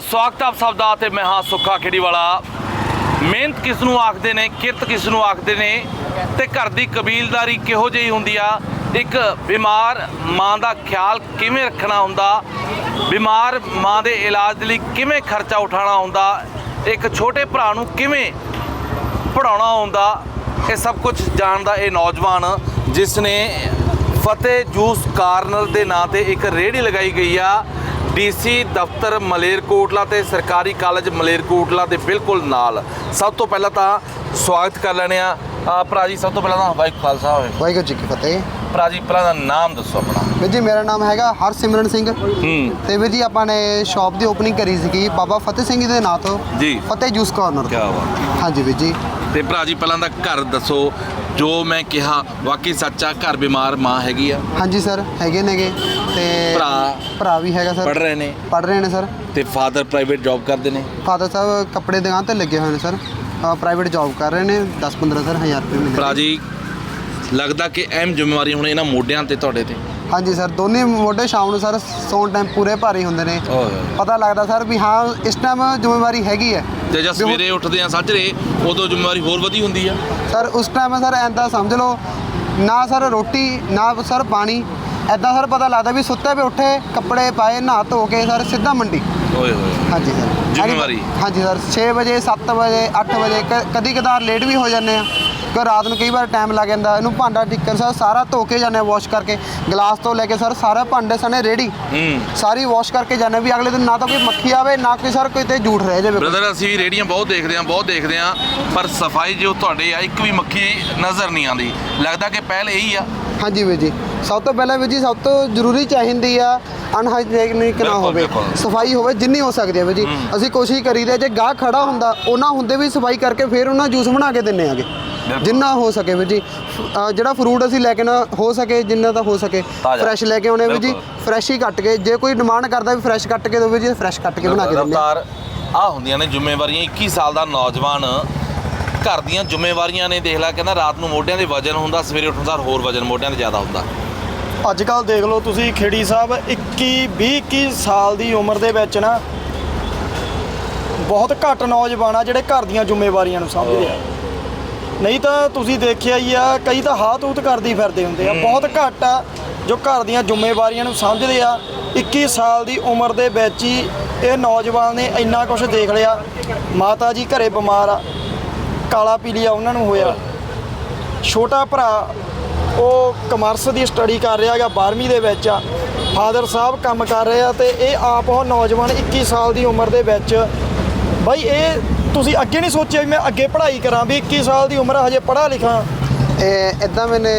ਸਵਾਗਤ ਆਪ ਸਭ ਦਾ ਤੇ ਮੈਂ ਹਾਂ ਸੁੱਖਾ ਖੇੜੀ ਵਾਲਾ ਮਿਹਨਤ ਕਿਸ ਨੂੰ ਆਖਦੇ ਨੇ, ਕਿਰਤ ਕਿਸ ਨੂੰ ਆਖਦੇ ਨੇ ਤੇ ਘਰ ਦੀ ਕਬੀਲਦਾਰੀ ਕਿਹੋ ਜਿਹੀ ਹੁੰਦੀ ਆ? ਇੱਕ ਬਿਮਾਰ ਮਾਂ ਦਾ ਖਿਆਲ ਕਿਵੇਂ ਰੱਖਣਾ ਹੁੰਦਾ? ਬਿਮਾਰ ਮਾਂ ਦੇ ਇਲਾਜ ਦੇ ਲਈ ਕਿਵੇਂ ਖਰਚਾ ਉਠਾਉਣਾ ਹੁੰਦਾ? ਇੱਕ ਛੋਟੇ ਭਰਾ ਨੂੰ ਕਿਵੇਂ ਪੜਾਉਣਾ ਹੁੰਦਾ? ਇਹ ਸਭ ਕੁਝ ਜਾਣਦਾ ਇਹ ਨੌਜਵਾਨ, ਜਿਸ ਨੇ ਫਤਿਹ ਜੂਸ ਕਾਰਨਰ ਦੇ ਨਾਂ ਤੇ ਇੱਕ ਰੇਹੜੀ ਲਗਾਈ ਗਈ ਆ। ਡੀਸੀ ਦਫ਼ਤਰ ਮਲੇਰਕੋਟਲਾ ਤੇ ਸਰਕਾਰੀ ਕਾਲਜ ਮਲੇਰਕੋਟਲਾ ਦੇ ਬਿਲਕੁਲ ਨਾਲ। ਸਭ ਤੋਂ ਪਹਿਲਾਂ ਤਾਂ ਸਵਾਗਤ ਕਰ ਲੈਣੇ ਆ ਭਰਾ ਜੀ, ਸਭ ਤੋਂ ਪਹਿਲਾਂ ਤਾਂ ਵਾਹਿਗੁਰੂ ਖਾਲਸਾ ਹੋਵੇ ਵਾਹਿਗੁਰੂ ਜੀ ਕੀ ਫਤਿਹ। ਭਰਾ ਜੀ ਪਹਿਲਾਂ ਦਾ ਨਾਮ ਦੱਸੋ ਆਪਣਾ। ਵੀਰ ਜੀ ਮੇਰਾ ਨਾਮ ਹੈਗਾ ਹਰਸਿਮਰਨ ਸਿੰਘ। ਹੂੰ। ਤੇ ਵੀਰ ਜੀ ਆਪਾਂ ਨੇ ਸ਼ਾਪ ਦੀ ਓਪਨਿੰਗ ਕਰੀ ਸੀਗੀ ਬਾਬਾ ਫਤਿਹ ਸਿੰਘ ਜੀ ਦੇ ਨਾਂ ਤੋਂ। ਜੀ। ਫਤਿਹ ਜੂਸ ਕਾਰਨਰ ਕੀ ਬਾਤ ਹਾਂਜੀ ਵੀਰ ਜੀ। ਤੇ ਭਰਾ ਜੀ ਪਹਿਲਾਂ ਦਾ ਘਰ ਦੱਸੋ ਜੋ ਮੈਂ ਕਿਹਾ ਵਾਕਈ ਸੱਚਾ ਘਰ ਬਿਮਾਰ ਮਾਂ ਹੈਗੀ ਆ? ਹਾਂਜੀ ਸਰ ਹੈਗੇ ਨੇਗੇ। ਤੇ ਭਰਾ? ਭਰਾ ਵੀ ਹੈਗਾ ਸਰ। ਪੜ ਰਹੇ ਨੇ? ਪੜ ਰਹੇ ਨੇ ਸਰ। ਤੇ ਫਾਦਰ ਪ੍ਰਾਈਵੇਟ ਜੌਬ ਕਰਦੇ ਨੇ? ਫਾਦਰ ਸਾਹਿਬ ਕੱਪੜੇ ਦੁਕਾਨ ਤੇ ਲੱਗੇ ਹੋਏ ਨੇ ਸਰ। ਪ੍ਰਾਈਵੇਟ ਜੌਬ ਕਰ ਰਹੇ ਨੇ 10 15 ਸਰ 1000 ਰੁਪਏ ਮਹੀਨੇ ਭਰਾ ਜੀ ਲੱਗਦਾ ਕਿ ਅਹਿਮ ਜ਼ਿੰਮੇਵਾਰੀ ਹੁਣ ਇਹਨਾਂ ਮੋਢਿਆਂ ਤੇ ਤੁਹਾਡੇ ਤੇ? ਹਾਂਜੀ ਸਰ ਦੋਨੇ ਮੋਢੇ ਸ਼ਾਮ ਨੂੰ ਸਰ ਸੌਣ ਟਾਈਮ ਪੂਰੇ ਭਾਰੀ ਹੁੰਦੇ ਨੇ। ਪਤਾ ਲੱਗਦਾ ਸਰ ਵੀ ਹਾਂ ਇਸ ਟਾਈਮ ਜ਼ਿੰਮੇਵਾਰੀ ਹੈਗੀ ਹੈ। ਤੇ ਜਦ ਸਵੇਰੇ ਉੱਠਦੇ ਆ ਸੱਜਰੇ ਉਦੋਂ ਜ਼ਿੰਮੇਵਾਰੀ ਹੋਰ ਵਧੀ ਹੁੰਦੀ ਆ? ਸਰ ਉਸ ਟਾਈਮ ਸਰ ਐਂਦਾ ਸਮਝ ਲਓ ਨਾ ਸਰ ਰੋਟੀ ਨਾ ਸਰ ਪਾਣੀ। ਐਦਾਂ ਸਰ ਪਤਾ ਲੱਗਦਾ ਵੀ ਸੁੱਤੇ ਪੇ ਉੱਠੇ ਕੱਪੜੇ ਪਾਏ ਨਹਾ ਧੋ ਕੇ ਸਰ ਸਿੱਧਾ ਮੰਡੀ। ਓਏ ਹੋਏ। ਹਾਂਜੀ ਸਰ। ਜ਼ਿੰਮੇਵਾਰੀ। ਹਾਂਜੀ ਸਰ 6 ਵਜੇ 7 ਵਜੇ 8 ਵਜੇ ਕਦੀ ਕਦਾਰ ਲੇਟ ਵੀ ਹੋ ਜਾਂਦੇ ਆ ਕਿ ਰਾਤ ਨੂੰ ਕਈ ਵਾਰ ਟਾਈਮ ਲੱਗ ਜਾਂਦਾ ਇਹਨੂੰ ਭਾਂਡਾ ਟਿੱਕਰ ਸਰ ਸਾਰਾ ਧੋ ਕੇ ਜਾਂਦੇ ਆ ਵਾਸ਼ ਕਰਕੇ। ਗਲਾਸ ਤੋਂ ਲੈ ਕੇ ਸਰ ਸਾਰਾ ਭਾਂਡੇ ਸਣੇ ਹੂੰ। ਸਾਰੀ ਵਾਸ਼ ਕਰਕੇ ਜਾਂਦੇ ਵੀ ਅਗਲੇ ਦਿਨ ਨਾ ਤਾਂ ਕੋਈ ਮੱਖੀ ਆਵੇ ਨਾ ਕੋਈ ਸਰ ਕੋਈ ਤੇ ਝੂਠ ਰਹਿ ਜਾਵੇ ਬ੍ਰਦਰ ਅਸੀਂ ਵੀ ਰੇੜੀਆਂ ਬਹੁਤ ਦੇਖਦੇ ਆ ਬਹੁਤ ਦੇਖਦੇ ਆ ਪਰ ਸਫ਼ਾਈ ਜੋ ਤੁਹਾਡੇ ਆ ਇੱਕ ਵੀ ਮੱਖੀ ਨਜ਼ਰ ਨਹੀਂ ਆਉਂਦੀ। ਲੱਗਦਾ ਕਿ ਪਹਿਲ ਇਹੀ ਆ। ਹਾਂਜੀ ਵੀਰ ਜੀ। ਸਭ ਤੋਂ ਪਹਿਲਾਂ ਵੀਰ ਜੀ ਸਭ ਤੋਂ ਜ਼ਰੂਰੀ ਚਾਹੀਦੀ ਆ ਅਨਹਾਈਜੀਨਿਕ ਨਾ ਹੋਵੇ। ਸਫ਼ਾਈ ਹੋਵੇ ਜਿੰਨੀ ਹੋ ਸਕਦੀ ਹੈ ਵੀਰ ਜੀ। ਅਸੀਂ ਕੋਸ਼ਿਸ਼ ਕਰੀਦੇ ਜੇ ਗਾਹ ਖੜਾ ਹੁੰਦਾ ਉਹਨਾਂ ਹੁੰਦੇ ਵੀ ਸਫ਼ਾਈ ਕਰਕੇ ਫਿਰ ਉਹਨਾਂ ਜੂਸ ਬਣਾ ਕੇ ਦਿੰਨੇ ਆਗੇ। ਜਿੰਨਾ ਹੋ ਸਕੇ ਵੀਰ ਜੀ। ਜਿਹੜਾ ਫਰੂਟ ਅਸੀਂ ਲੈ ਕੇ ਨਾ ਹੋ ਸਕੇ ਜਿੰਨਾ ਤਾਂ ਹੋ ਸਕੇ। ਫਰੈਸ਼ ਲੈ ਕੇ ਆਉਣੇ ਵੀਰ ਜੀ। ਫਰੈਸ਼ ਹੀ ਕੱਟ ਕੇ ਜੇ ਕੋਈ ਡਿਮਾਂਡ ਕਰਦਾ ਵੀ ਫਰੈਸ਼ ਕੱਟ ਕੇ ਦਿਓ ਵੀਰ ਜੀ ਫਰੈਸ਼ ਕੱਟ ਕੇ ਬਣਾ ਕੇ ਦਿੰਦੇ। ਰਫਤਾਰ ਆ ਹੁੰਦੀਆਂ ਨੇ ਜ਼ਿੰਮੇਵਾਰੀਆਂ। 21 ਸਾਲ ਦਾ ਨੌਜਵਾਨ ਘਰ ਦੀਆਂ ਜ਼ਿੰਮੇਵਾਰੀਆਂ ਨੇ ਦੇਖ ਲੈ ਕਹਿੰਦਾ ਰਾਤ ਨੂੰ ਮੋਢਿਆਂ ਦੇ ਵਜਨ ਹੁੰਦਾ ਸਵੇਰੇ ਉੱਠਣ ਸਾਰ ਹੋਰ ਵਜਨ ਮੋਢਿਆਂ ਤੇ ਜ਼ਿਆਦਾ ਹੁੰਦਾ। ਅੱਜ ਕੱਲ ਦੇਖ ਲਓ ਤੁਸੀਂ ਖੇੜੀ ਸਾਹਿਬ 21 20 21 ਸਾਲ ਦੀ ਉਮਰ ਦੇ ਵਿੱਚ ਨਾ ਬਹੁਤ ਘੱਟ ਨੌਜਵਾਨ ਆ ਜਿਹੜੇ ਘਰ ਦੀਆਂ ਜ਼ਿੰਮੇਵਾਰੀਆਂ ਨੂੰ ਸਮਝਦੇ ਆ। ਨਹੀਂ ਤਾਂ ਤੁਸੀਂ ਦੇਖਿਆ ਹੀ ਆ ਕਈ ਤਾਂ ਹਾਥ ਹੂਤ ਕਰਦੀ ਫਿਰਦੇ ਹੁੰਦੇ ਆ। ਬਹੁਤ ਘੱਟ ਆ ਜੋ ਘਰ ਦੀਆਂ ਜ਼ਿੰਮੇਵਾਰੀਆਂ ਨੂੰ ਸਮਝਦੇ ਆ। 21 ਸਾਲ ਦੀ ਉਮਰ ਦੇ ਵਿੱਚ ਹੀ ਇਹ ਨੌਜਵਾਨ ਨੇ ਇੰਨਾ ਕੁਝ ਦੇਖ ਲਿਆ। ਮਾਤਾ ਜੀ ਘਰੇ ਬਿਮਾਰ ਆ। ਕਾਲਾ ਪੀਲੀਆ ਉਹਨਾਂ ਨੂੰ ਹੋਇਆ। ਛੋਟਾ ਭਰਾ, ਉਹ ਕਮਰਸ ਦੀ ਸਟੱਡੀ ਕਰ ਰਿਹਾ ਹੈਗਾ 12ਵੀਂ ਦੇ ਵਿੱਚ। ਆ ਫਾਦਰ ਸਾਹਿਬ ਕੰਮ ਕਰ ਰਹੇ ਆ ਤੇ ਇਹ ਆਪ ਉਹ ਨੌਜਵਾਨ 21 ਸਾਲ ਦੀ ਉਮਰ ਦੇ ਵਿੱਚ। ਬਾਈ ਇਹ ਤੁਸੀਂ ਅੱਗੇ ਨਹੀਂ ਸੋਚਿਆ ਵੀ ਮੈਂ ਅੱਗੇ ਪੜ੍ਹਾਈ ਕਰਾਂ ਵੀ 21 ਸਾਲ ਦੀ ਉਮਰ ਹਜੇ ਪੜ੍ਹਾ ਲਿਖਾਂ? ਇਹ ਇਦਾਂ ਮੈਨੇ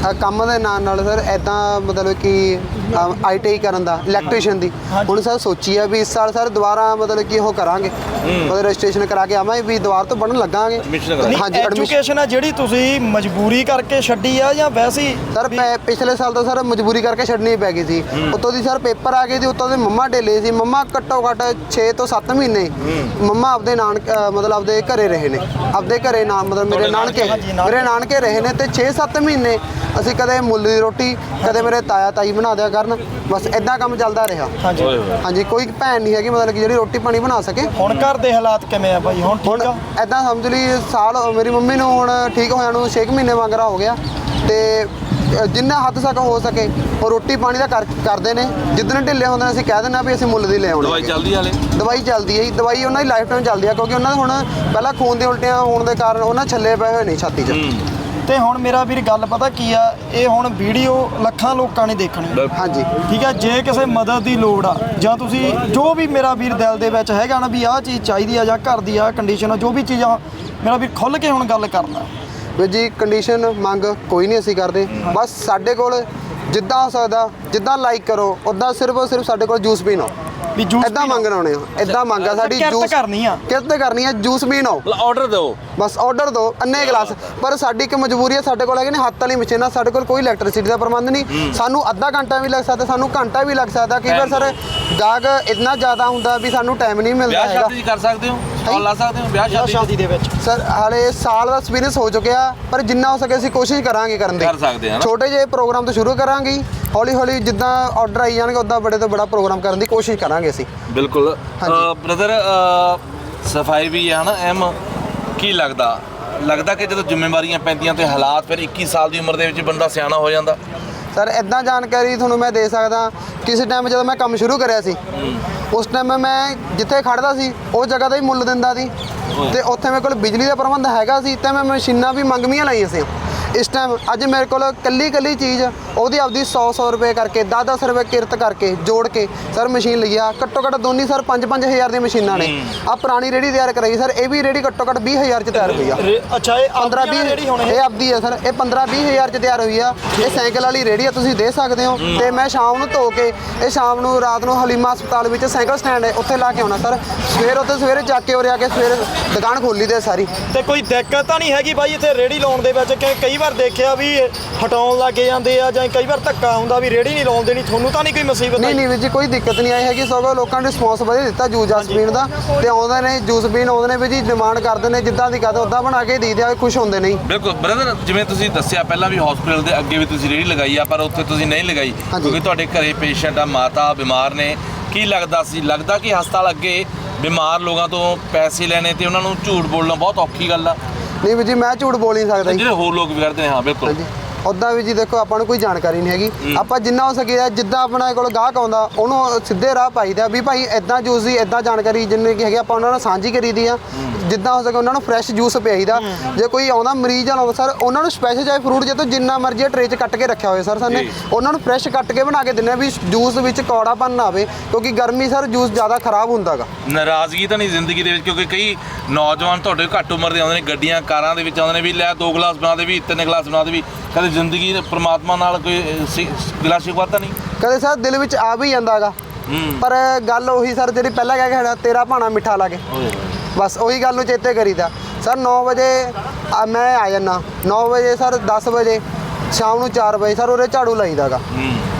ਅ, ਕੰਮ ਦੇ ਨਾਲ ਨਾਲ ਸਰ ਇਦਾਂ ਮਤਲਬ ਕਿ ਆਈਟੀਆਈ ਕਰਨ ਦਾ ਇਲੈਕਟ੍ਰੀਸ਼ੀਅਨ ਦੀ। ਹੁਣ ਸਰ ਸੋਚੀ ਆ ਵੀ ਇਸ ਸਾਲ ਸਰ ਦੁਬਾਰਾ ਮਤਲਬ ਕਿ ਉਹ ਕਰਾਂਗੇ। ਮਤਲਬ ਰਜਿਸਟ੍ਰੇਸ਼ਨ ਕਰਾ ਕੇ ਆਵਾਂਗੇ ਵੀ ਦੁਬਾਰਾ ਤੋਂ ਪੜਨ ਲੱਗਾਂਗੇ। Admission ਕਰਾ- ਹਾਂਜੀ ਐਡਮਿਸ਼ਨ ਐਜੂਕੇਸ਼ਨ ਆ ਜਿਹੜੀ ਤੁਸੀਂ ਮਜਬੂਰੀ ਕਰਕੇ ਛੱਡੀ ਆ ਜਾਂ ਵੈਸੇ ਹੀ ਸਰ ਮੈਂ ਪਿਛਲੇ ਸਾਲ ਤਾਂ ਸਰ ਮਜਬੂਰੀ ਕਰਕੇ ਛੱਡਣੀ ਪੈ ਗਈ ਸੀ। ਉੱਤੋਂ ਦੀ ਸਰ ਪੇਪਰ ਆ ਗਏ ਸੀ ਉੱਤੋਂ ਦੇ ਮੰਮਾ ਢਿੱਲੇ ਸੀ। ਮੰਮਾ ਘੱਟੋ ਘੱਟ 6 ਤੋਂ 7 ਮਹੀਨੇ ਮੰਮਾ ਆਪਦੇ ਨਾਨਕ ਅ, ਮਤਲਬ ਆਪਦੇ ਘਰੇ ਰਹੇ ਨੇ। ਆਪਦੇ ਘਰੇ ਨਾ ਮਤਲਬ ਮੇਰੇ ਤੁਹਾਡੇ ਨਾਨਕੇ ਹਾਂਜੀ, ਨਾਨਕੇ। ਮੇਰੇ ਨਾਨਕੇ ਰਹੇ ਨੇ ਤੇ 6-7 ਮਹੀਨੇ ਅਸੀਂ ਕਦੇ ਮੁੱਲ ਦੀ ਰੋਟੀ ਕਦੇ ਮੇਰੇ ਤਾਇਆ ਤਾਈ ਬਣਾ ਦਿਆ ਕਰਨ ਬਸ ਇਦਾਂ ਕੰਮ ਚੱਲਦਾ ਰਿਹਾ। ਹਾਂਜੀ। ਹਾਂਜੀ ਕੋਈ ਭੈਣ ਨਹੀਂ ਹੈਗੀ ਮਤਲਬ ਕਿ ਜਿਹੜੀ ਰੋਟੀ ਪਾਣੀ ਬਣਾ ਸਕੇ। ਹੁਣ ਘਰ ਦੇ ਹਾਲਾਤ ਕਿਵੇਂ ਆ ਬਾਈ? ਹੁਣ ਹੁਣ ਠੀਕ ਆ? ਐਦਾਂ ਸਮਝ ਲਈ ਸਾਲ ਮੇਰੀ ਮੰਮੀ ਨੂੰ ਹੁਣ ਠੀਕ ਹੋਇਆ ਨੂੰ 6 ਮਹੀਨੇ ਵਾਂਗਰਾ ਹੋ ਗਿਆ। ਤੇ ਅ, ਜਿੰਨਾ ਹੱਦ ਤੱਕ ਹੋ ਸਕੇ ਉਹ ਰੋਟੀ ਪਾਣੀ ਦਾ ਕਰ ਕਰਦੇ ਨੇ। ਜਿੱਦਣ ਢਿੱਲੇ ਹੁੰਦੇ ਨੇ ਅਸੀਂ ਕਹਿ ਦਿੰਦੇ ਆ ਵੀ ਅਸੀਂ ਮੁੱਲ ਦੀ ਲੈ ਆਉਣੀ ਦਵਾਈ ਚੱਲਦੀ ਹਾਲੇ? ਦਵਾਈ ਚੱਲਦੀ ਹੈ ਜੀ। ਦਵਾਈ ਉਹਨਾਂ ਦੀ ਲਾਈਫ ਟਾਈਮ ਚੱਲਦੀ ਆ ਕਿਉਂਕਿ ਉਹਨਾਂ ਦੇ ਹੁਣ ਪਹਿਲਾਂ ਖੂਨ ਦੀਆਂ ਉਲਟੀਆਂ ਹੋਣ ਦੇ ਕਾਰਨ ਉਹਨਾਂ ਛੱਲੇ ਪਏ ਹੋਏ ਨੇ ਛਾਤੀ 'ਚ। ਤੇ ਹੁਣ ਮੇਰਾ ਵੀਰ ਗੱਲ ਪਤਾ ਕੀ ਆ ਇਹ ਹੁਣ ਵੀਡੀਓ ਲੱਖਾਂ ਲੋਕਾਂ ਨੇ ਦੇਖਣੀ ਹਾਂਜੀ। ਠੀਕ ਹੈ ਜੇ ਕਿਸੇ ਮਦਦ ਦੀ ਲੋੜ ਆ ਜਾਂ ਤੁਸੀਂ ਜੋ ਵੀ ਮੇਰਾ ਵੀਰ ਦਿਲ ਦੇ ਵਿੱਚ ਹੈਗਾ ਨਾ ਵੀ ਆਹ ਚੀਜ਼ ਚਾਹੀਦੀ ਆ ਜਾਂ ਘਰ ਦੀ ਆ ਕੰਡੀਸ਼ਨ ਆ ਜੋ ਵੀ ਚੀਜ਼ਾਂ ਮੇਰਾ ਵੀਰ ਖੁੱਲ ਕੇ ਹੁਣ ਗੱਲ ਕਰਨਾ ਵੀਰ ਜੀ ਕੰਡੀਸ਼ਨ ਮੰਗ ਕੋਈ ਨਹੀਂ ਅਸੀਂ ਕਰਦੇ। ਬਸ ਸਾਡੇ ਕੋਲ ਜਿੱਦਾਂ ਹੋ ਸਕਦਾ ਜਿੱਦਾਂ ਲਾਈਕ ਕਰੋ ਉਦਾਂ ਸਿਰਫ ਔਰ ਸਿਰਫ ਸਾਡੇ ਕੋਲ ਜੂਸ ਪੀਣਾ ਵੀ ਜੂਸ ਇਦਾਂ ਮੰਗਣ ਆਉਣੇ ਆ। ਇਦਾਂ ਮੰਗ ਆ ਸਾਡੀ ਕਿਰਤ ਜੂਸ ਕਰਨੀ ਆ। ਕਿਰਤ ਕਰਨੀ ਆ ਜੂਸ ਪੀਣੋ ਆਰਡਰ ਦਿਓ। ਬਸ ਆਰਡਰ ਦਿਓ ਅੰਨੇ ਗਲਾਸ। ਪਰ ਸਾਡੀ ਇੱਕ ਮਜਬੂਰੀ ਹੈ ਸਾਡੇ ਕੋਲ ਹੈਗੇ ਨੇ ਹੱਥ ਵਾਲੀ ਮਸ਼ੀਨਾਂ ਸਾਡੇ ਕੋਲ ਕੋਈ ਇਲੈਕਟ੍ਰਿਸਿਟੀ ਦਾ ਪ੍ਰਬੰਧ ਨਹੀਂ। ਸਾਨੂੰ ਅੱਧਾ ਘੰਟਾ ਵੀ ਲੱਗ ਸਕਦਾ ਸਾਨੂੰ ਘੰਟਾ ਵੀ ਲੱਗ ਸਕਦਾ। ਕਈ ਵਾਰ ਸਰ ਗਾਹਕ ਇੰਨਾ ਜ਼ਿਆਦਾ ਹੁੰਦਾ ਵੀ ਸਾਨੂੰ ਟਾਈਮ ਨਹੀਂ ਮਿਲਦਾ ਵਿਆਹ ਹੈਗਾ ਸ਼ਾਦੀ 'ਚ ਕਰ ਸਕਦੇ ਹੋ? ਕਾਲ ਲਾ ਸਕਦੇ ਹੋ? ਵਿਆਹ ਸ਼ਾਦੀ ਦੇ ਵਿੱਚ। ਸਰ ਹਾਲੇ ਸਾਲ ਦਾ ਐਕਸਪੀਰੀਅੰਸ ਹੋ ਚੁੱਕਿਆ ਪਰ ਜਿੰਨਾ ਹੋ ਸਕੇ ਅਸੀਂ ਕੋਸ਼ਿਸ਼ ਕਰਾਂਗੇ ਕਰਨ ਦੀ। ਕਰ ਸਕਦੇ ਹਾਂ। ਛੋਟੇ ਜਿਹੇ ਪ੍ਰੋਗਰਾਮ ਤੋਂ ਸ਼ੁਰੂ ਕਰਾਂਗੇ ਹੌਲੀ ਹੌਲੀ ਜਿੱਦਾਂ ਆਰਡਰ ਆਈ ਜਾਣਗੇ ਉਦਾਂ ਬੜੇ ਤੋਂ ਬੜਾ ਪ੍ਰੋਗਰਾਮ ਕਰਨ ਦੀ ਕੋਸ਼ਿਸ਼ ਕਰਾਂਗੇ ਅਸੀਂ। ਬਿਲਕੁਲ। ਬ੍ਰਦਰ ਸਫ਼ਾਈ ਵੀ ਹੈ ਨਾ ਐਮ ਕੀ ਲੱਗਦਾ? ਲੱਗਦਾ ਕਿ ਜਦੋਂ ਜ਼ਿੰਮੇਵਾਰੀਆਂ ਪੈਂਦੀਆਂ ਤੇ ਹਾਲਾਤ ਫਿਰ 21 ਸਾਲ ਦੀ ਉਮਰ ਦੇ ਵਿੱਚ ਬੰਦਾ ਸਿਆਣਾ ਹੋ ਜਾਂਦਾ? ਸਰ ਇਦਾਂ ਜਾਣਕਾਰੀ ਤੁਹਾਨੂੰ ਮੈਂ ਦੇ ਸਕਦਾ ਕਿਸੇ ਟਾਈਮ ਜਦੋਂ ਮੈਂ ਕੰਮ ਸ਼ੁਰੂ ਕਰਿਆ ਸੀ ਉਸ ਟਾਈਮ ਮੈਂ ਜਿੱਥੇ ਖੜਦਾ ਸੀ ਉਹ ਜਗ੍ਹਾ ਦਾ ਹੀ ਮੁੱਲ ਦਿੰਦਾ ਸੀ। ਤੇ ਉੱਥੇ ਮੇਰੇ ਕੋਲ ਬਿਜਲੀ ਦਾ ਪ੍ਰਬੰਧ ਹੈਗਾ ਸੀ ਤੇ ਮੈਂ ਮਸ਼ੀਨਾਂ ਵੀ ਮੰਗਵੀਆਂ ਲਾਈਆਂ ਸੀ। ਇਸ ਟਾਈਮ ਅੱਜ ਮੇਰੇ ਕੋਲ ਕੱਲੀ ਕੱਲੀ ਚੀਜ਼ ਉਹਦੀ ਆਪਦੀ 100 100 ਰੁਪਏ ਕਰਕੇ 10 10 ਰੁਪਏ ਕਿਰਤ ਕਰਕੇ ਜੋੜ ਕੇ ਸਰ ਮਸ਼ੀਨ ਲਈ ਆ। ਘੱਟੋ ਘੱਟ ਦੋਨੀ ਸਰ 5 5000 ਦੀਆਂ ਮਸ਼ੀਨਾਂ ਨੇ। ਆ ਪੁਰਾਣੀ ਰੇੜੀ ਤਿਆਰ ਕਰਾਈ ਸਰ ਇਹ ਵੀ ਰੇੜੀ ਘੱਟੋ ਘੱਟ 20000 ਚ ਤਿਆਰ ਹੋਈ ਆ। ਅੱਛਾ ਇਹ 15 ਆਪਦੀਆਂ 20 ਜਿਹੜੀ ਹੁਣ ਇਹ ਆਪਦੀ ਹੈ ਸਰ ਇਹ 15 20 ਹਜ਼ਾਰ ਚ ਤਿਆਰ ਹੋਈ ਆ। ਇਹ ਸਾਈਕਲ ਵਾਲੀ ਰੇੜੀ ਆ ਤੁਸੀਂ ਦੇ ਸਕਦੇ ਹੋ। ਤੇ ਮੈਂ ਸ਼ਾਮ ਨੂੰ ਧੋ ਕੇ ਇਹ ਸ਼ਾਮ ਨੂੰ ਰਾਤ ਨੂੰ ਹਲੀਮਾ ਹਸਪਤਾਲ ਵਿੱਚ ਸਾਈਕਲ ਸਟੈਂਡ ਹੈ ਉੱਥੇ ਲਾ ਕੇ ਆਉਣਾ ਸਰ। ਸਵੇਰ ਉੱਤੇ ਸਵੇਰੇ ਚੱਕ ਕੇ ਉਰੇ ਆ ਕੇ ਸਵੇਰੇ ਦੁਕਾਨ ਖੋਲੀ ਦੇ ਸਾਰੀ। ਤੇ ਕੋਈ ਦਿੱਕਤ ਤਾਂ ਨਹੀਂ ਹੈਗੀ ਬਾਈ ਇੱਥੇ ਰੇੜੀ ਲਾਉਣ ਦੇ ਵਿੱਚ? ਕਿ ਕਈ ਵਾਰ ਦੇਖਿਆ ਵੀ ਹਟਾਉਣ ਲੱਗੇ ਜਾਂਦੇ ਆ ਜਾਂ ਕਈ ਵਾਰ ਧੱਕਾ ਹੁੰਦਾ ਵੀ ਰੇੜੀ ਨਹੀਂ ਲਾਉਣ ਦੇਣੀ ਤੁਹਾਨੂੰ ਤਾਂ ਨਹੀਂ ਕੋਈ ਮੁਸੀਬਤ ਨਹੀਂ ਨਹੀਂ ਵੀਰ ਜੀ ਕੋਈ ਦਿੱਕਤ ਨਹੀਂ ਆਈ ਹੈਗੀ ਸਗੋਂ ਲੋਕਾਂ ਨੇ ਰਿਸਪੌਂਸ ਵਧੀਆ ਦਿੱਤਾ ਜੂਸ ਜਾਸ ਪੀਣ ਦਾ ਤੇ ਆਉਂਦੇ ਨੇ ਜੂਸ ਪੀਣ ਆਉਂਦੇ ਨੇ ਵੀ ਜੀ ਡਿਮਾਂਡ ਕਰਦੇ ਨੇ ਜਿੱਦਾਂ ਦੀ ਕਹਦੇ ਉਦਾਂ ਬਣਾ ਕੇ ਦੇ ਦਿਆ ਖੁਸ਼ ਹੁੰਦੇ ਨਹੀਂ। ਬਿਲਕੁਲ ਬ੍ਰਦਰ ਜਿਵੇਂ ਤੁਸੀਂ ਦੱਸਿਆ ਪਹਿਲਾਂ ਵੀ ਹਸਪੀਟਲ ਦੇ ਅੱਗੇ ਵੀ ਤੁਸੀਂ ਰੇੜੀ ਲਗਾਈ ਆ ਪਰ ਉੱਥੇ ਤੁਸੀਂ ਨਹੀਂ ਲਗਾਈ। ਕਿਉਂਕਿ ਤੁਹਾਡੇ ਘਰੇ ਪੇਸ਼ੈਂਟ ਆ ਮਾਤਾ ਬਿਮਾਰ ਨੇ ਕੀ ਲੱਗਦਾ ਸੀ? ਲੱਗਦਾ ਕਿ ਹਸਪਤਾਲ ਅੱਗੇ ਬਿਮਾਰ ਲੋਕਾਂ ਤੋਂ ਪੈਸੇ ਲੈਣੇ ਤੇ ਉਹਨਾਂ ਨੂੰ ਝੂਠ ਬੋਲਣਾ ਬਹੁਤ ਔਖੀ ਗੱਲ ਆ। ਨਹੀਂ ਵੀਰ ਜੀ ਮੈਂ ਝੂਠ ਬੋਲ ਨਹੀਂ ਸਕਦਾ ਜਿਹੜੇ ਹੋਰ ਲੋਕ ਵੀ ਕਰਦੇ ਨੇ ਹਾਂ ਬਿਲਕੁਲ। ਹਾਂਜੀ। ਉਦਾਂ ਵੀ ਜੀ ਦੇਖੋ ਆਪਾਂ ਨੂੰ ਕੋਈ ਜਾਣਕਾਰੀ ਨਹੀਂ ਹੈਗੀ। ਆਪਾਂ ਜਿੰਨਾ ਹੋ ਸਕੇ ਜਿੱਦਾਂ ਆਪਣੇ ਕੋਲ ਗਾਹਕ ਆਉਂਦਾ ਉਹਨੂੰ ਸਿੱਧੇ ਰਾਹ ਪਾਈਦਾ ਵੀ ਭਾਈ ਇਦਾਂ ਜੂਸ ਦੀ ਇਦਾਂ ਜਾਣਕਾਰੀ ਜਿੰਨੇ ਕੀ ਹੈਗੇ ਆਪਾਂ ਉਹਨਾਂ ਨਾਲ ਸਾਂਝੀ ਕਰੀਦੀ ਆ। ਜਿੱਦਾਂ ਹੋ ਸਕੇ ਉਹਨਾਂ ਨੂੰ ਫਰੈਸ਼ ਜੂਸ ਪਿਆਈਦਾ। ਜੇ ਕੋਈ ਆਉਂਦਾ ਮਰੀਜ਼ ਆਉਂਦਾ ਸਰ ਉਹਨਾਂ ਨੂੰ ਸਪੈਸ਼ਲ ਚਾਹੇ ਫਰੂਟ ਜੇ ਤੋਂ ਜਿੰਨਾ ਮਰਜ਼ੀ ਟਰੇ 'ਚ ਕੱਟ ਕੇ ਰੱਖਿਆ ਹੋਵੇ ਸਰ ਸਾਨੇ। ਉਹਨਾਂ ਨੂੰ ਫਰੈਸ਼ ਕੱਟ ਕੇ ਬਣਾ ਕੇ ਦਿੰਨੇ ਆ ਵੀ ਜੂਸ ਵਿੱਚ ਕੌੜਾਪਨ ਨਾ ਆਵੇ ਕਿਉਂਕਿ ਗਰਮੀ ਸਰ ਜੂਸ ਜ਼ਿਆਦਾ ਖਰਾਬ ਹੁੰਦਾਗਾ ਨਾਰਾਜ਼ਗੀ ਤਾਂ ਨਹੀਂ ਜ਼ਿੰਦਗੀ ਦੇ ਵਿੱਚ ਕਿਉਂਕਿ ਕਈ ਨੌਜਵਾਨ ਤੁਹਾਡੇ ਘੱਟ ਉਮਰ ਦੇ ਆਉਂਦੇ ਨੇ ਗੱਡੀਆਂ ਕਾਰਾਂ ਦੇ ਵਿੱਚ ਆਉਂਦੇ ਨੇ ਵੀ ਲੈ ਦੋ ਗਲਾਸ ਬਣਾ ਦੇ ਵੀ ਤਿੰਨ ਗਲਾਸ ਬਣਾ ਦੇ ਵੀ ਕਦੇ ਜ਼ਿੰਦਗੀ ਦੇ ਪ੍ਰਮਾਤਮਾ ਨਾਲ ਕੋਈ ਗਿਲਾ ਸ਼ਿਕਵਾ ਤਾਂ ਨਹੀਂ। ਕਦੇ ਸਰ ਦਿਲ ਵਿੱਚ ਆ ਵੀ ਜਾਂਦਾਗਾ ਪਰ ਗੱਲ ਉਹੀ ਸਰ ਜਿਹੜੀ ਪਹਿਲਾਂ ਕਹਿ ਕੇ ਹਟਿਆ ਤੇਰਾ ਭਾਣਾ ਮਿੱਠਾ ਲਾਗੇ ਬਸ ਉਹੀ ਗੱਲ ਨੂੰ ਚੇਤੇ ਕਰੀਦਾ। ਸਰ 9 ਵਜੇ ਮੈਂ ਆ ਜਾਣਾ 9 ਵਜੇ ਸਰ 10 ਵਜੇ ਸ਼ਾਮ ਨੂੰ 4 ਵਜੇ ਸਰ ਉਰੇ ਝਾੜੂ ਲਾਈਦਾਗਾ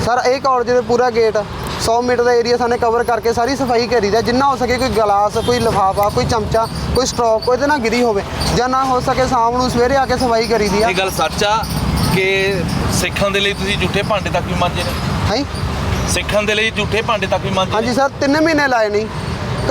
ਸਰ ਇਹ ਕਾਲਜ ਦੇ ਪੂਰਾ ਗੇਟ 100 ਮੀਟਰ ਦਾ ਏਰੀਆ ਸਾਨੇ ਕਵਰ ਕਰਕੇ ਸਾਰੀ ਸਫ਼ਾਈ ਕਰੀਦਾ। ਜਿੰਨਾ ਹੋ ਸਕੇ ਕੋਈ ਗਲਾਸ ਕੋਈ ਲਿਫਾਫਾ ਕੋਈ ਚਮਚਾ ਕੋਈ ਸਟ੍ਰੋ ਕੋਈ ਤੇ ਨਾ ਗਿਰੀ ਹੋਵੇ। ਜਾਂ ਨਾ ਹੋ ਸਕੇ ਸ਼ਾਮ ਨੂੰ ਸਵੇਰੇ ਆ ਕੇ ਸਫ਼ਾਈ ਕਰੀਦੀ ਆ। ਇਹ ਗੱਲ ਸੱਚ ਆ। ਕਿ ਸਿੱਖਣ ਦੇ ਲਈ ਤੁਸੀਂ ਝੂਠੇ ਭਾਂਡੇ ਤੱਕ ਵੀ ਮਾਂਜੇ ਨੇ? ਹੈ ਸਿੱਖਣ ਦੇ ਲਈ ਝੂਠੇ ਭਾਂਡੇ ਤੱਕ ਵੀ ਮਾਂਜੇ ਹਾਂਜੀ ਸਰ 3 ਮਹੀਨੇ ਲਾਏ ਨਹੀਂ।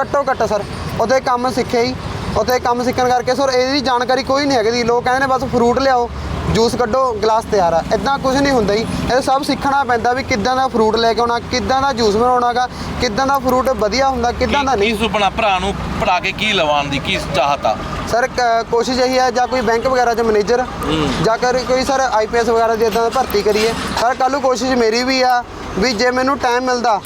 ਘੱਟੋ ਘੱਟ ਸਰ ਉਹਦੇ ਕੰਮ ਸਿੱਖਿਆ ਹੀ। ਉੱਥੇ ਕੰਮ ਸਿੱਖਣ ਕਰਕੇ ਸਰ ਇਹਦੀ ਜਾਣਕਾਰੀ ਕੋਈ ਨਹੀਂ ਹੈਗੀ ਦੀ ਲੋਕ ਕਹਿੰਦੇ ਨੇ ਬਸ ਫਰੂਟ ਲਿਆਓ। ਜੂਸ ਕੱਢੋ ਗਲਾਸ ਤਿਆਰ ਆ। ਇਦਾਂ ਕੁਝ ਨਹੀਂ ਹੁੰਦਾ ਜੀ। ਇਹ ਸਭ ਸਿੱਖਣਾ ਪੈਂਦਾ ਵੀ ਕਿੱਦਾਂ ਦਾ ਫਰੂਟ ਲੈ ਕੇ ਆਉਣਾ ਕਿੱਦਾਂ ਦਾ ਜੂਸ ਬਣਾਉਣਾਗਾ ਕਿੱਦਾਂ ਦਾ ਫਰੂਟ ਵਧੀਆ ਹੁੰਦਾ ਕਿੱਦਾਂ ਦਾ ਕੀ ਨਹੀਂ। ਸੁਪਨਾ ਭਰਾ ਨੂੰ ਪੜਾ ਕੇ ਕੀ ਲਵਾਉਣ ਦੀ ਕੀ ਚਾਹਤਾ ਸਰ ਕ- ਕੋਸ਼ਿਸ਼ ਇਹੀ ਹੈ ਜਾਂ ਕੋਈ ਬੈਂਕ ਵਗੈਰਾ 'ਚ ਮੈਨੇਜਰ ਜਾਂ ਕਰ ਕੋਈ ਸਰ ਆਈਪੀਐਸ ਵਗੈਰਾ ਦੀ ਇਦਾਂ ਦਾ ਭਰਤੀ ਕਰੀਏ। ਸਰ ਕੱਲ੍ਹ ਨੂੰ ਕੋਸ਼ਿਸ਼ ਮੇਰੀ ਵੀ ਆ ਵੀ ਜੇ ਮੈਨੂੰ ਟਾਈਮ ਮਿਲਦਾ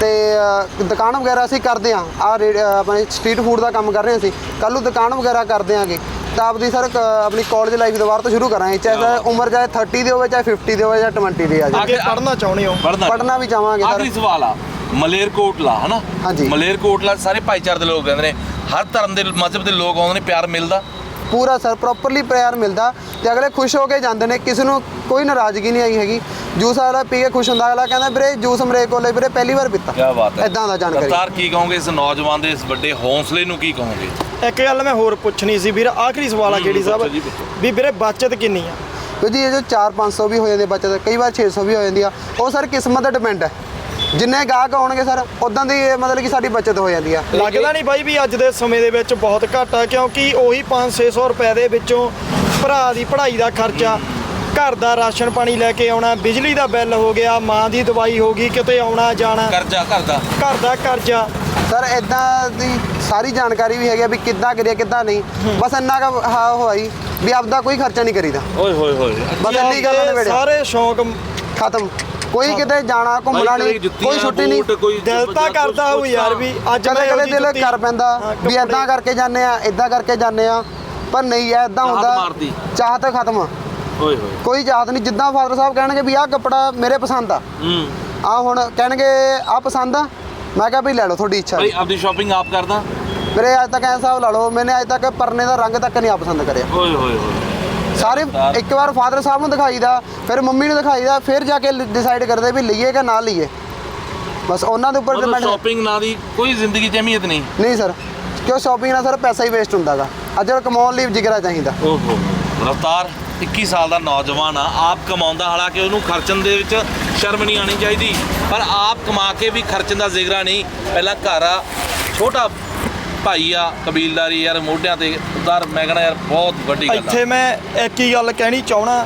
ਤੇ ਅ, ਦੁਕਾਨ ਵਗੈਰਾ ਅਸੀਂ ਕਰਦੇ ਆ। ਆ ਆਪਣੇ ਸਟਰੀਟ ਫੂਡ ਦਾ ਕੰਮ ਕਰ ਰਹੇ ਅਸੀਂ। ਕੱਲ੍ਹ ਨੂੰ ਦੁਕਾਨ ਵਗੈਰਾ ਕਰਦੇ ਆਂਗੇ ਤਾਂ ਆਪਦੀ ਸਰ ਆਪਣੀ ਕਾਲਜ ਲਾਈਫ ਦੁਬਾਰਾ ਤੋਂ ਸ਼ੁਰੂ ਕਰਾਂਗੇ। ਚਾਹੇ ਉਮਰ ਚਾਹੇ 30 ਦੀ ਹੋਵੇ ਚਾਹੇ 50 ਦੀ ਹੋਵੇ ਜਾਂ 20 ਦੀ ਆ ਜੀ। ਅੱਗੇ ਪੜ੍ਹਨਾ ਚਾਹੁੰਦੇ ਹੋ? ਪੜਨਾ ਪੜ੍ਹਨਾ ਵੀ ਚਾਹਾਂਗੇ ਸਰ। ਆਖਰੀ ਸਵਾਲ ਆ ਮਲੇਰਕੋਟਲਾ ਹਨਾ? ਹਾਂਜੀ। ਮਲੇਰਕੋਟਲਾ ਸਾਰੇ ਭਾਈਚਾਰੇ ਦੇ ਲੋਕ ਕਹਿੰਦੇ ਨੇ ਹਰ ਧਰਮ ਦੇ ਮਜ਼ਹਬ ਦੇ ਲੋਕ ਆਉਂਦੇ ਨੇ ਪਿਆਰ ਮਿਲਦਾ। ਪੂਰਾ ਸਰ ਪ੍ਰੋਪਰਲੀ ਪਿਆਰ ਮਿਲਦਾ। ਤੇ ਅਗਲੇ ਖੁਸ਼ ਹੋ ਕੇ ਜਾਂਦੇ ਨੇ ਕਿਸੇ ਨੂੰ ਕੋਈ ਨਾਰਾਜ਼ਗੀ ਨਹੀਂ ਆਈ ਹੈਗੀ। ਜੂਸ ਵਾਲਾ ਪੀ ਕੇ ਖੁਸ਼ ਹੁੰਦਾ ਅਗਲਾ ਕਹਿੰਦਾ ਵੀਰੇ ਜੂਸ ਮਰੇ ਕੋਲੇ ਵੀਰੇ ਪਹਿਲੀ ਵਾਰ ਪੀਤਾ। ਕੀ ਬਾਤ ਹੈ। ਇਦਾਂ ਦਾ ਜਾਣਕਾਰੀ। ਕਰਤਾਰ ਕੀ ਕਹੋਗੇ ਇਸ ਨੌਜਵਾਨ ਦੇ ਇਸ ਵੱਡੇ ਹੌਸਲੇ ਨੂੰ ਕੀ ਕਹੋਗੇ? ਇੱਕ ਗੱਲ ਮੈਂ ਹੋਰ ਪੁੱਛਣੀ ਸੀ ਵੀਰ ਆਖਰੀ ਸਵਾਲ ਆ ਕਿਹੜੀ ਸਾਹਿਬ? ਜੀ। ਵੀ ਵੀਰੇ ਬਚਤ ਕਿੰਨੀ ਆ? ਕਿਉਂਕਿ ਇਹ ਜੋ 4-500 ਵੀ ਹੋ ਜਾਂਦੇ ਬਚਤ ਕਈ ਵਾਰ 600 ਵੀ ਹੋ ਜਾਂਦੀ ਆ ਉਹ ਸਰ ਕਿਸਮਤ ਤੇ ਡਿਪੈਂਡ ਹੈ ਜਿੰਨੇ ਗਾਹਕ ਆਉਣਗੇ ਸਰ ਉਦਾਂ ਦੀ ਮਤਲਬ ਕਿ ਸਾਡੀ ਬਚਤ ਹੋ ਜਾਂਦੀ ਆ। ਲੱਗਦਾ ਨਹੀਂ ਬਾਈ ਵੀ ਅੱਜ ਦੇ ਸਮੇਂ ਦੇ ਵਿੱਚ ਬਹੁਤ ਘੱਟ ਆ ਕਿਉਂਕਿ ਉਹੀ 5-600 ਰੁਪਏ ਦੇ ਵਿੱਚੋਂ ਭਰਾ ਦੀ ਪੜ੍ਹਾਈ ਦਾ ਖਰਚਾ ਘਰ ਦਾ ਰਾਸ਼ਨ ਪਾਣੀ ਲੈ ਕੇ ਆਉਣਾ ਬਿਜਲੀ ਦਾ ਬਿੱਲ ਹੋ ਗਿਆ ਮਾਂ ਦੀ ਦਵਾਈ ਹੋ ਗਈ ਕਿਤੇ ਆਉਣਾ ਜਾਣਾ। ਕਰਜ਼ਾ ਘਰ ਦਾ। ਘਰ ਦਾ ਕਰਜ਼ਾ। ਸਰ ਇਦਾਂ ਦੀ ਸਾਰੀ ਜਾਣਕਾਰੀ ਵੀ ਹੈਗੀ ਆ ਵੀ ਕਿੱਦਾਂ ਕਰੀਏ ਕਿੱਦਾਂ ਨਹੀਂ। ਬਸ ਇੰਨਾ ਕੁ ਹਾਂ ਹੋਈ ਵੀ ਆਪਦਾ ਕੋਈ ਖਰਚਾ ਨਹੀਂ ਕਰੀਦਾ। ਓਏ ਹੋਏ ਹੋਏ। ਬਸ ਇੰਨੀ ਗੱਲ ਨੇ ਵੇੜਿਆ ਸਾਰੇ ਸ਼ੌਂਕ ਖਤਮ। ਕੋਈ ਕਿਤੇ ਜਾਣਾ ਘੁੰਮਣਾ ਨਹੀਂ ਕੋਈ ਛੁੱਟੀ ਨਹੀਂ। ਦਿਲ ਤਾਂ ਕਰਦਾ ਹੋਊ ਯਾਰ ਵੀ ਅੱਜ ਕਦੇ ਮੈਂ ਕਦੇ ਦਿਲ ਕਰ ਪੈਂਦਾ ਹਾਂ, ਵੀ ਇਦਾਂ ਕਰਕੇ ਜਾਂਦੇ ਆ ਇਦਾਂ ਕਰਕੇ ਜਾਂਦੇ ਆ ਪਰ ਨਹੀਂ ਐ ਇਦਾਂ ਹੁੰਦਾ। ਚਾਹਤ ਖਤਮ। ਓਏ ਹੋਏ। ਕੋਈ ਚਾਹਤ ਨਹੀਂ ਜਿੱਦਾਂ ਫਾਦਰ ਸਾਹਿਬ ਕਹਿਣਗੇ ਵੀ ਆਹ ਕੱਪੜਾ ਮੇਰੇ ਪਸੰਦ ਆ। ਹੂੰ। ਆ ਹੁਣ ਕਹਿਣਗੇ ਆ ਪਸੰਦ ਆ ਮੈਂ ਕਿਹਾ ਵੀ ਲੈ ਲਓ ਤੁਹਾਡੀ ਇੱਛਾ ਭਾਈ ਆਪਦੀ ਸ਼ਾਪਿੰਗ ਆਪ ਕਰਦਾ? ਮੇਰੇ ਅੱਜ ਤੱਕ ਐ ਹਿਸਾਬ ਲਾ ਲਓ ਮੈਨੇ ਅੱਜ ਤੱਕ ਪਰਨੇ ਦਾ ਰੰਗ ਤੱਕ ਨਹੀਂ ਆ ਪਸੰਦ ਕਰਿਆ। ਓਏ ਹੋਏ ਹੋਏ ਸਾਰੇ ਇੱਕ ਵਾਰ ਫਾਦਰ ਸਾਹਿਬ ਨੂੰ ਦਿਖਾਈਦਾ ਫਿਰ ਮੰਮੀ ਨੂੰ ਦਿਖਾਈਦਾ ਫਿਰ ਜਾ ਕੇ ਡਿਸਾਈਡ ਕਰਦੇ ਵੀ ਲਈਏ ਕਿ ਨਾ ਲਈਏ। ਬਸ ਉਹਨਾਂ ਦੇ ਉੱਪਰ ਮਤਲਬ ਡਿਪੈਂਡ ਸ਼ਾਪਿੰਗ ਨਾ ਦੀ ਕੋਈ ਜ਼ਿੰਦਗੀ 'ਚ ਅਹਿਮੀਅਤ ਨਹੀਂ। ਨਹੀਂ ਸਰ ਕਿਉਂ ਸ਼ਾਪਿੰਗ ਨਾਲ ਸਰ ਪੈਸਾ ਹੀ ਵੇਸਟ ਹੁੰਦਾਗਾ ਅੱਜ ਕੱਲ੍ਹ ਕਮਾਉਣ ਲਈ ਜਿਗਰਾ ਚਾਹੀਦਾ। ਓਹੋ ਰਫਤਾਰ। 21 ਸਾਲ ਦਾ ਨੌਜਵਾਨ ਆ ਆਪ ਕਮਾਉਂਦਾ ਹਾਲਾਂਕਿ ਉਹਨੂੰ ਖਰਚਣ ਦੇ ਵਿੱਚ ਸ਼ਰਮ ਨਹੀਂ ਆਣੀ ਚਾਹੀਦੀ ਪਰ ਆਪ ਕਮਾ ਕੇ ਵੀ ਖਰਚਣ ਦਾ ਜ਼ਿਗਰਾ ਨਹੀਂ। ਪਹਿਲਾਂ ਘਰ ਆ ਛੋਟਾ ਭਾਈ ਆ ਕਬੀਲਦਾਰੀ ਯਾਰ ਮੋਢਿਆਂ ਤੇ ਉਦਾਰ ਮੈਂ ਕਹਿੰਦਾ ਯਾਰ ਬਹੁਤ ਵੱਡੀ ਗੱਲ ਇੱਥੇ ਆ ਮੈਂ ਇੱਕ ਹੀ ਗੱਲ ਕਹਿਣੀ ਚਾਹਣਾ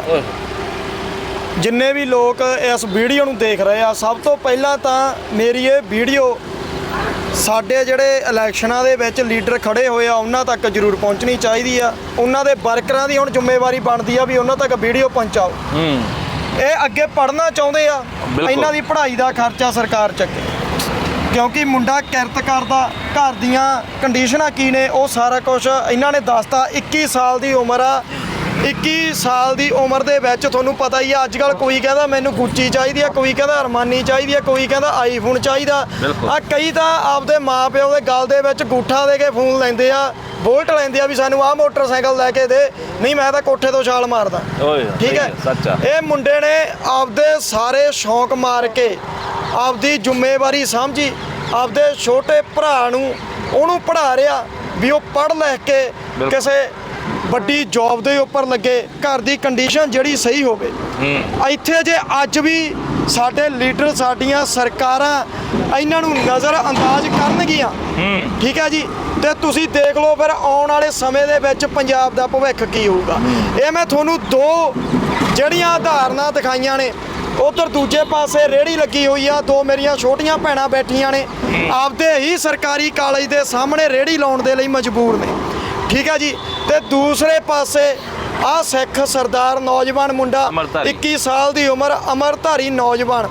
ਜਿੰਨੇ ਵੀ ਲੋਕ ਇਸ ਵੀਡੀਓ ਨੂੰ ਦੇਖ ਰਹੇ ਆ ਸਭ ਤੋਂ ਪਹਿਲਾਂ ਤਾਂ ਮੇਰੀ ਇਹ ਵੀਡੀਓ ਸਾਡੇ ਜਿਹੜੇ ਇਲੈਕਸ਼ਨਾਂ ਦੇ ਵਿੱਚ ਲੀਡਰ ਖੜੇ ਹੋਏ ਆ ਉਹਨਾਂ ਤੱਕ ਜ਼ਰੂਰ ਪਹੁੰਚਣੀ ਚਾਹੀਦੀ ਆ। ਉਹਨਾਂ ਦੇ ਵਰਕਰਾਂ ਦੀ ਹੁਣ ਜ਼ਿੰਮੇਵਾਰੀ ਬਣਦੀ ਆ ਵੀ ਉਹਨਾਂ ਤੱਕ ਵੀਡੀਓ ਪਹੁੰਚਾਓ। ਹੂੰ। ਇਹ ਅੱਗੇ ਪੜ੍ਹਨਾ ਚਾਹੁੰਦੇ ਆ। ਇਹਨਾਂ ਦੀ ਪੜ੍ਹਾਈ ਦਾ ਖਰਚਾ ਸਰਕਾਰ ਚੱਕੇ। ਕਿਉਂਕਿ ਮੁੰਡਾ ਕਿਰਤ ਕਰਦਾ ਘਰ ਦੀਆਂ ਕੰਡੀਸ਼ਨਾਂ ਕੀ ਨੇ ਉਹ ਸਾਰਾ ਕੁਝ ਇਹਨਾਂ ਨੇ ਦੱਸਤਾ। 21 ਸਾਲ ਦੀ ਉਮਰ ਆ 21 ਸਾਲ ਦੀ ਉਮਰ ਦੇ ਵਿੱਚ ਤੁਹਾਨੂੰ ਪਤਾ ਹੀ ਆ ਅੱਜ ਕੱਲ ਕੋਈ ਕਹਿੰਦਾ ਮੈਨੂੰ ਗੁੱਚੀ ਚਾਹੀਦੀ ਆ ਕੋਈ ਕਹਿੰਦਾ ਅਰਮਾਨੀ ਚਾਹੀਦੀ ਆ ਕੋਈ ਕਹਿੰਦਾ ਆਈਫੋਨ ਚਾਹੀਦਾ। ਆ ਕਈ ਤਾਂ ਆਪਦੇ ਮਾਪਿਓ ਦੇ ਗਲ ਦੇ ਵਿੱਚ ਗੂਠਾ ਦੇ ਕੇ ਫੋਨ ਲੈਂਦੇ ਆ ਬੋਲਟ ਲੈਂਦੇ ਆ ਵੀ ਸਾਨੂੰ ਆਹ ਮੋਟਰਸਾਈਕਲ ਲੈ ਕੇ ਦੇ ਨਹੀਂ ਮੈਂ ਤਾਂ ਕੋਠੇ ਤੋਂ ਛਾਲ ਮਾਰਦਾ ਠੀਕ ਹੈ ਸੱਚ ਆ ਇਹ ਮੁੰਡੇ ਨੇ ਆਪਦੇ ਸਾਰੇ ਸ਼ੌਂਕ ਮਾਰ ਕੇ ਆਪਦੀ ਜ਼ਿੰਮੇਵਾਰੀ ਸਮਝੀ ਆਪਦੇ ਛੋਟੇ ਭਰਾ ਨੂੰ ਉਹਨੂੰ ਪੜ੍ਹਾ ਰਿਹਾ ਵੀ ਉਹ ਪੜ੍ਹ ਲਿਖ ਕੇ। ਕਿਸੇ ਵੱਡੀ ਜੌਬ ਦੇ ਉੱਪਰ ਲੱਗੇ ਘਰ ਦੀ ਕੰਡੀਸ਼ਨ ਜਿਹੜੀ ਸਹੀ ਹੋਵੇ। ਇੱਥੇ ਜੇ ਅੱਜ ਵੀ ਸਾਡੇ ਲੀਡਰ ਸਾਡੀਆਂ ਸਰਕਾਰਾਂ ਇਹਨਾਂ ਨੂੰ ਨਜ਼ਰ ਅੰਦਾਜ਼ ਕਰਨਗੀਆਂ ਠੀਕ ਹੈ ਜੀ? ਤੇ ਤੁਸੀਂ ਦੇਖ ਲਓ ਫਿਰ ਆਉਣ ਵਾਲੇ ਸਮੇਂ ਦੇ ਵਿੱਚ ਪੰਜਾਬ ਦਾ ਭਵਿੱਖ ਕੀ ਹੋਊਗਾ। ਇਹ ਮੈਂ ਤੁਹਾਨੂੰ ਦੋ ਜਿਹੜੀਆਂ ਉਦਾਹਰਨਾਂ ਦਿਖਾਈਆਂ ਨੇ ਉਧਰ ਦੂਜੇ ਪਾਸੇ ਰੇੜੀ ਲੱਗੀ ਹੋਈ ਆ ਦੋ ਮੇਰੀਆਂ ਛੋਟੀਆਂ ਭੈਣਾਂ ਬੈਠੀਆਂ ਨੇ। ਆਪਦੇ ਹੀ ਸਰਕਾਰੀ ਕਾਲਜ ਦੇ ਸਾਹਮਣੇ ਰੇੜੀ ਲਾਉਣ ਦੇ ਲਈ ਮਜਬੂਰ ਨੇ। ਠੀਕ ਹੈ ਜੀ? ਤੇ ਦੂਸਰੇ ਪਾਸੇ ਆ ਸਿੱਖ ਸਰਦਾਰ ਨੌਜਵਾਨ ਮੁੰਡਾ ਅੰਮ੍ਰਿਤਧਾਰੀ। 21 ਸਾਲ ਦੀ ਉਮਰ ਅਮਰਧਾਰੀ ਨੌਜਵਾਨ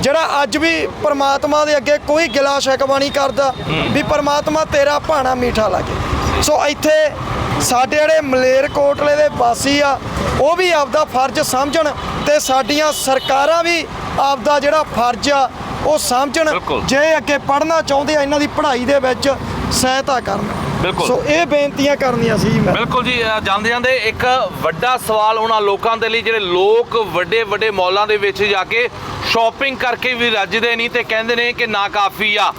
ਜਿਹੜਾ ਅੱਜ ਵੀ ਪ੍ਰਮਾਤਮਾ ਦੇ ਅੱਗੇ ਕੋਈ ਗਿਲਾ ਸ਼ਿਕਵਾ ਨਹੀਂ ਕਰਦਾ ਵੀ ਪ੍ਰਮਾਤਮਾ ਤੇਰਾ ਭਾਣਾ ਮੀਠਾ ਲੱਗੇ ਸੋ ਇੱਥੇ ਸਾਡੇ ਜਿਹੜੇ ਮਲੇਰਕੋਟਲੇ ਦੇ ਵਾਸੀ ਆ ਉਹ ਵੀ ਆਪਦਾ ਫਰਜ਼ ਸਮਝਣ ਤੇ ਸਾਡੀਆਂ ਸਰਕਾਰਾਂ ਵੀ ਆਪਦਾ ਜਿਹੜਾ ਫਰਜ਼ ਆ ਉਹ ਸਮਝਣ। ਜੇ ਅੱਗੇ ਪੜ੍ਹਨਾ ਚਾਹੁੰਦੇ ਆ ਇਹਨਾਂ ਦੀ ਪੜ੍ਹਾਈ ਦੇ ਵਿੱਚ ਸਹਾਇਤਾ ਕਰਨ ਬਿਲਕੁਲ। ਸੋ ਇਹ ਬੇਨਤੀਆਂ ਕਰਨੀਆਂ ਸੀ ਮੈਂ। ਬਿਲਕੁਲ ਜੀ ਜਾਂਦੇ ਜਾਂਦੇ ਇੱਕ ਵੱਡਾ ਸਵਾਲ ਉਹਨਾਂ ਲੋਕਾਂ ਦੇ ਲਈ ਜਿਹੜੇ ਲੋਕ ਵੱਡੇ ਵੱਡੇ ਮਾਲਾਂ ਦੇ ਵਿੱਚ ਜਾ ਕੇ ਸ਼ਾਪਿੰਗ ਕਰਕੇ ਵੀ ਰੱਜਦੇ ਨਹੀਂ ਤੇ ਕਹਿੰਦੇ ਨੇ ਕਿ ਨਾ ਕਾਫੀ ਆ।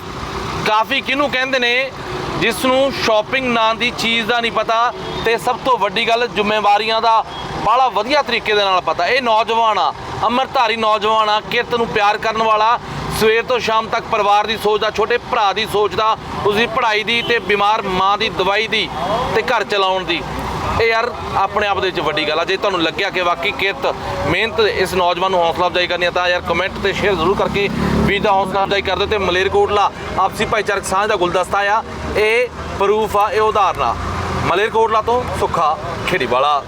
ਕਾਫੀ ਕਿਹਨੂੰ ਕਹਿੰਦੇ ਨੇ? ਜਿਸ ਨੂੰ ਸ਼ਾਪਿੰਗ ਨਾਂ ਦੀ ਚੀਜ਼ ਦਾ ਨਹੀਂ ਪਤਾ ਤੇ ਸਭ ਤੋਂ ਵੱਡੀ ਗੱਲ ਜ਼ਿੰਮੇਵਾਰੀਆਂ ਦਾ ਬੜਾ ਵਧੀਆ ਤਰੀਕੇ ਦੇ ਨਾਲ ਪਤਾ। ਇਹ ਨੌਜਵਾਨ ਆ ਅੰਮ੍ਰਿਤਧਾਰੀ ਨੌਜਵਾਨ ਆ ਕਿਰਤ ਨੂੰ ਪਿਆਰ ਕਰਨ ਵਾਲਾ ਸਵੇਰ ਤੋਂ ਸ਼ਾਮ ਤੱਕ ਪਰਿਵਾਰ ਦੀ ਸੋਚ ਦਾ, ਛੋਟੇ ਭਰਾ ਦੀ ਸੋਚ ਸੋਚਦਾ ਉਸਦੀ ਪੜ੍ਹਾਈ ਦੀ ਤੇ ਬਿਮਾਰ ਮਾਂ ਦੀ ਦਵਾਈ ਦੀ ਤੇ ਘਰ ਚਲਾਉਣ ਦੀ। ਇਹ ਯਾਰ ਆਪਣੇ ਆਪ ਦੇ ਵਿੱਚ ਵੱਡੀ ਗੱਲ ਆ। ਜੇ ਤੁਹਾਨੂੰ ਲੱਗਿਆ ਕਿ ਵਾਕਈ ਕਿਰਤ, ਮਿਹਨਤ ਇਸ ਨੌਜਵਾਨ ਨੂੰ ਹੌਸਲਾ ਅਫਜ਼ਾਈ ਕਰਨੀ ਆ, ਤਾਂ ਯਾਰ ਕਮੈਂਟ ਤੇ ਸ਼ੇਅਰ ਜ਼ਰੂਰ ਕਰਕੇ ਵੀ ਦਾ ਹੌਸਲਾ ਅਫਜ਼ਾਈ ਕਰ ਦਿਓ ਤੇ ਮਲੇਰਕੋਟਲਾ ਆਪਸੀ ਭਾਈਚਾਰਕ ਸਾਂਝ ਦਾ ਗੁਲਦਸਤਾ ਆ। ਇਹ ਪ੍ਰੂਫ ਆ, ਇਹ ਉਦਾਹਰਨ ਆ। ਮਲੇਰਕੋਟਲਾ ਤੋਂ ਸੁੱਖਾ ਖੇੜੀ ਵਾਲਾ